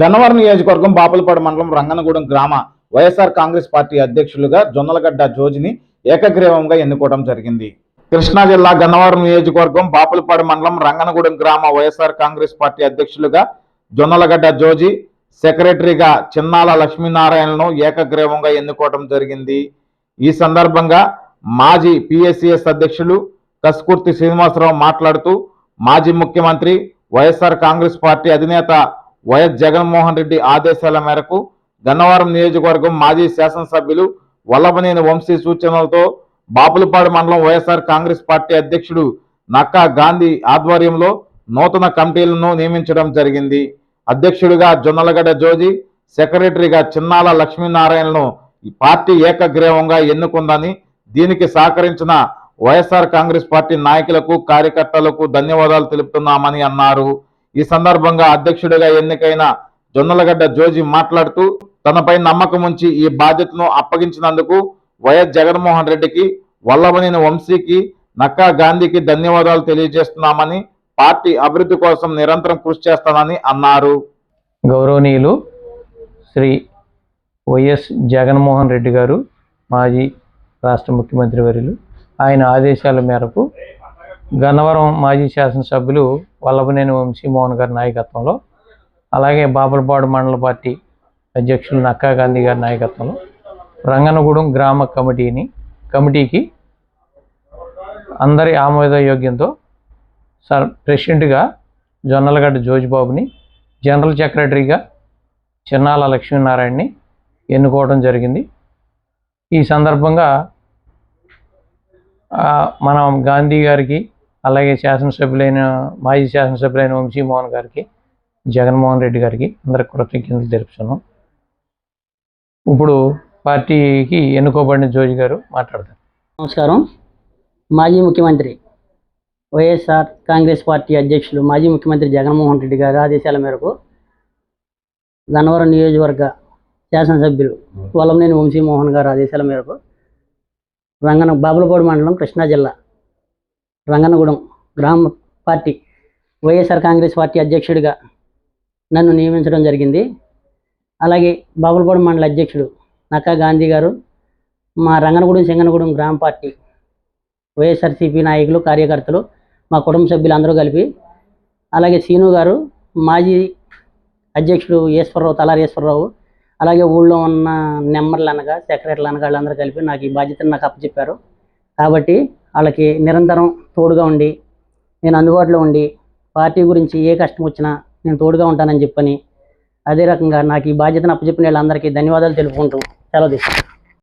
గన్నవరం నియోజకవర్గం బాపులపాడు మండలం రంగనగూడెం గ్రామ వైఎస్ఆర్ కాంగ్రెస్ పార్టీ అధ్యక్షులుగా జొన్నలగడ్డ జోజిని ఏకగ్రీవంగా ఎన్నుకోవడం జరిగింది. కృష్ణా జిల్లా గన్నవరం నియోజకవర్గం బాపులపాడు మండలం రంగనగూడెం గ్రామ వైఎస్ఆర్ కాంగ్రెస్ పార్టీ అధ్యక్షులుగా జొన్నలగడ్డ జోజి సెక్రటరీగా చిన్నాల లక్ష్మీనారాయణను ఏకగ్రీవంగా ఎన్నుకోవడం జరిగింది. ఈ సందర్భంగా మాజీ పిఎస్సిఎస్ అధ్యక్షులు కస్కుర్తి శ్రీనివాసరావు మాట్లాడుతూ మాజీ ముఖ్యమంత్రి వైఎస్ఆర్ కాంగ్రెస్ పార్టీ అధినేత వైఎస్ జగన్మోహన్ రెడ్డి ఆదేశాల మేరకు గన్నవరం నియోజకవర్గం మాజీ శాసనసభ్యులు వల్లభనేని వంశీ సూచనలతో బాపులపాడు మండలం వైఎస్ఆర్ కాంగ్రెస్ పార్టీ అధ్యక్షుడు నక్కా గాంధీ ఆధ్వర్యంలో నూతన కమిటీలను నియమించడం జరిగింది. అధ్యక్షుడిగా జొన్నలగడ్డ జోజి సెక్రటరీగా చిన్నాల లక్ష్మీనారాయణను ఈ పార్టీ ఏకగ్రీవంగా ఎన్నుకుందని దీనికి సహకరించిన వైఎస్ఆర్ కాంగ్రెస్ పార్టీ నాయకులకు కార్యకర్తలకు ధన్యవాదాలు తెలుపుతున్నామని అన్నారు. ఈ సందర్భంగా అధ్యక్షుడిగా ఎన్నికైన జొన్నలగడ్డ జోజి మాట్లాడుతూ తనపై నమ్మకం ఉంచి ఈ బాధ్యతను అప్పగించినందుకు వైఎస్ జగన్మోహన్ రెడ్డికి వల్లభనేని వంశీకి నక్కా గాంధీకి ధన్యవాదాలు తెలియజేస్తున్నామని పార్టీ అభివృద్ధి కోసం నిరంతరం కృషి చేస్తానని అన్నారు. గౌరవనీయులు శ్రీ వైఎస్ జగన్మోహన్ రెడ్డి గారు మాజీ రాష్ట్ర ముఖ్యమంత్రి వర్యులు ఆయన ఆదేశాల మేరకు గన్నవరం మాజీ శాసనసభ్యులు వల్లభనేని వంశీమోహన్ గారి నాయకత్వంలో అలాగే బాపులపాడు మండల పార్టీ అధ్యక్షులు నక్కా గాంధీ గారి నాయకత్వంలో రంగనగూడెం గ్రామ కమిటీని కమిటీకి అందరి ఆమోదయోగ్యంతో సర్ ప్రెసిడెంట్గా జొన్నలగడ్డ జోజిబాబుని జనరల్ సెక్రటరీగా చిన్నాల లక్ష్మీనారాయణని ఎన్నుకోవడం జరిగింది. ఈ సందర్భంగా మనం గాంధీ గారికి అలాగే శాసనసభ్యులైన మాజీ శాసనసభ్యులైన వంశీమోహన్ గారికి జగన్మోహన్ రెడ్డి గారికి అందరికి కృతజ్ఞతలు తెలుపుతున్నాం. ఇప్పుడు పార్టీకి ఎన్నుకోబడిన జోజి గారు మాట్లాడతారు నమస్కారం. మాజీ ముఖ్యమంత్రి వైఎస్ఆర్ కాంగ్రెస్ పార్టీ అధ్యక్షులు మాజీ ముఖ్యమంత్రి జగన్మోహన్ రెడ్డి గారి ఆదేశాల మేరకు గన్నవరం నియోజకవర్గ శాసనసభ్యులు వలంనేని వంశీమోహన్ గారి ఆదేశాల మేరకు రంగన బాబులపాడు మండలం కృష్ణా జిల్లా రంగనగూడెం గ్రామ పార్టీ వైఎస్ఆర్ కాంగ్రెస్ పార్టీ అధ్యక్షుడిగా నన్ను నియమించడం జరిగింది. అలాగే బాబులపూడి మండల అధ్యక్షుడు నక్కా గాంధీ గారు మా రంగనగూడెం సింగనగూడెం గ్రామ పార్టీ వైఎస్ఆర్సీపీ నాయకులు కార్యకర్తలు మా కుటుంబ సభ్యులు అందరూ కలిపి అలాగే సీను గారు మాజీ అధ్యక్షుడు ఈశ్వరరావు తలారి ఈశ్వరరావు అలాగే ఊళ్ళో ఉన్న నెంబర్లు అనగా సెక్రటరీలు అనగా వాళ్ళందరూ కలిపి నాకు ఈ బాధ్యతను నాకు అప్పచెప్పారు. కాబట్టి వాళ్ళకి నిరంతరం తోడుగా ఉండి నేను అందుబాటులో ఉండి పార్టీ గురించి ఏ కష్టం వచ్చినా నేను తోడుగా ఉంటానని చెప్పని అదే రకంగా నాకు ఈ బాధ్యతను అప్పచెప్పిన వాళ్ళందరికీ ధన్యవాదాలు తెలుపుకుంటూ సెలవు తీసుకుంటాను